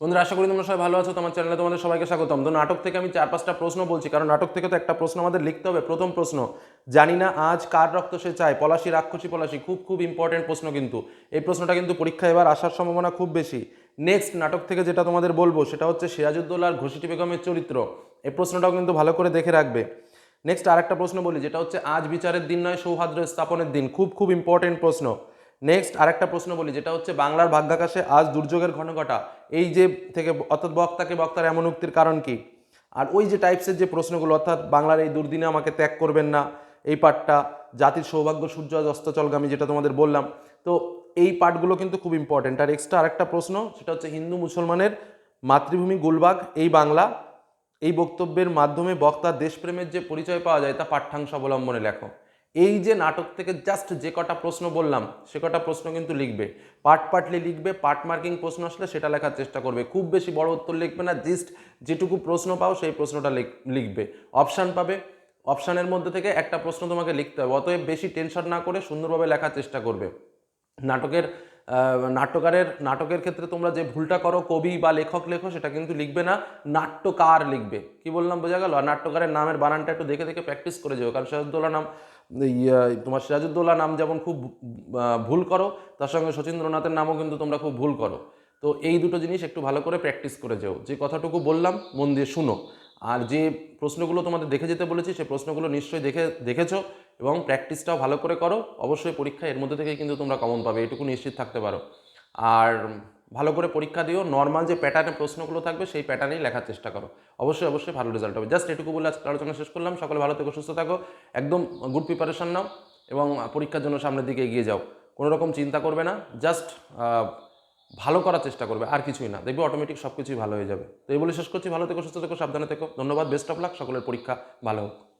বন্ধুরা, আশা করি তোমরা সবাই ভালো আছো তোমার চ্যানেলে তোমাদের সবাইকে স্বাগতম। তো নাটক থেকে আমি চার পাঁচটা প্রশ্ন বলছি, কারণ নাটক থেকে তো একটা প্রশ্ন আমাদের লিখতে হবে, প্রথম প্রশ্ন, জানি না আজ কার রক্ত সে চায়, পলাশি, রাক্ষসী পলাশি, খুব খুব ইম্পর্টেন্ট প্রশ্ন কিন্তু। এই প্রশ্নটা কিন্তু পরীক্ষায় এবার আসার সম্ভাবনা খুব বেশি। নেক্সট নাটক থেকে যেটা তোমাদের বলব, সেটা হচ্ছে সিরাজউদ্দৌলা আর ঘোষিটি বেগমের চরিত্র। এই প্রশ্নটাও কিন্তু ভালো করে দেখে রাখবে। নেক্সট আরেকটা প্রশ্ন বলি, যেটা হচ্ছে, আজ বিচারের দিন নয়, সৌহার্দ্য স্থাপনের দিন। খুব খুব ইম্পর্টেন্ট প্রশ্ন। নেক্সট আরেকটা প্রশ্ন বলি, যেটা হচ্ছে বাংলার ভাগ্যাকাশে আজ দুর্যোগের ঘন ঘটা এই যে থেকে অর্থাৎ বক্তাকে বক্তার এমন উক্তির কারণ কি? আর ওই যে টাইপসের যে প্রশ্নগুলো, অর্থাৎ বাংলার এই দুর্দিনে আমাকে ত্যাগ করবেন না, এই পাঠটা, জাতির সৌভাগ্য, সূর্য অস্তচলগামী যেটা তোমাদের বললাম। তো এই পাঠগুলো কিন্তু খুব ইম্পর্টেন্ট আর এক্সট্রা আরেকটা প্রশ্ন, সেটা হচ্ছে হিন্দু মুসলমানের মাতৃভূমি গুলবাগ, এই বাংলা, এই বক্তব্যের মাধ্যমে বক্তার দেশপ্রেমের যে পরিচয় পাওয়া যায়, তা পাঠ্যাংশ অবলম্বনে লেখো। এই যে নাটক থেকে জাস্ট যে কটা প্রশ্ন বললাম, সে কটা প্রশ্ন কিন্তু লিখবে। পার্ট পার্টলি লিখবে, পার্ট মার্কিং প্রশ্ন আসলে সেটা লেখার চেষ্টা করবে। খুব বেশি বড় উত্তর লিখবে না জাস্ট যেটুকু প্রশ্ন পাও সেই প্রশ্নটা লিখ- লিখবে। অপশান পাবে। অপশানের মধ্যে থেকে একটা প্রশ্ন তোমাকে লিখতে হবে। অতএব বেশি টেনশন না করে সুন্দরভাবে লেখার চেষ্টা করবে। নাটকের নাট্যকারের, নাটকের ক্ষেত্রে তোমরা যে ভুলটা করো, কবি বা লেখক লেখো, সেটা কিন্তু লিখবে না, নাট্যকার লিখবে। কি বললাম, বোঝা গেল? আর নাট্যকারের নামের বানানটা একটু দেখে দেখে প্র্যাকটিস করে যাও, কারণ সিরাজউদ্দৌলা নাম তোমার সিরাজউদ্দৌলা নাম যেমন খুব ভুল করো, তার সঙ্গে শচীন্দ্রনাথের নামও কিন্তু তোমরা খুব ভুল করো। তো এই দুটো জিনিস একটু ভালো করে প্র্যাকটিস করে যাও। যে কথাটুকু বললাম, মন দিয়ে শুনো। আর যে প্রশ্নগুলো তোমাদের দেখে যেতে বলেছি সেই প্রশ্নগুলো নিশ্চয়ই দেখে, দেখেছ এবং প্র্যাকটিসটাও ভালো করে করো। অবশ্যই পরীক্ষা এর মধ্যে থেকেই কিন্তু তোমরা কমন পাবে, এটুকু নিশ্চিত থাকতে পারো। আর ভালো করে পরীক্ষা দিও নর্মাল যে প্যাটার্নে প্রশ্নগুলো থাকবে, সেই প্যাটার্নেই লেখার চেষ্টা করো। অবশ্যই অবশ্যই ভালো রেজাল্ট হবে। জাস্ট এটুকু বলে আজকে আলোচনা শেষ করলাম। সকলে ভালো থেকো, সুস্থ থাকো। একদম গুড প্রিপারেশন নাও এবং পরীক্ষার জন্য সামনের দিকে এগিয়ে যাও। কোনো রকম চিন্তা করবে না। জাস্ট ভালো করার চেষ্টা করবে, আর কিছুই না। দেখবে অটোমেটিক সব কিছুই ভালো হয়ে যাবে। তো এই বলে শেষ করছি, ভালো থেকো, সুস্থ থেকো, সাবধানে থেকো। ধন্যবাদ বেস্ট অফ লাক সকলের পরীক্ষা ভালো হোক।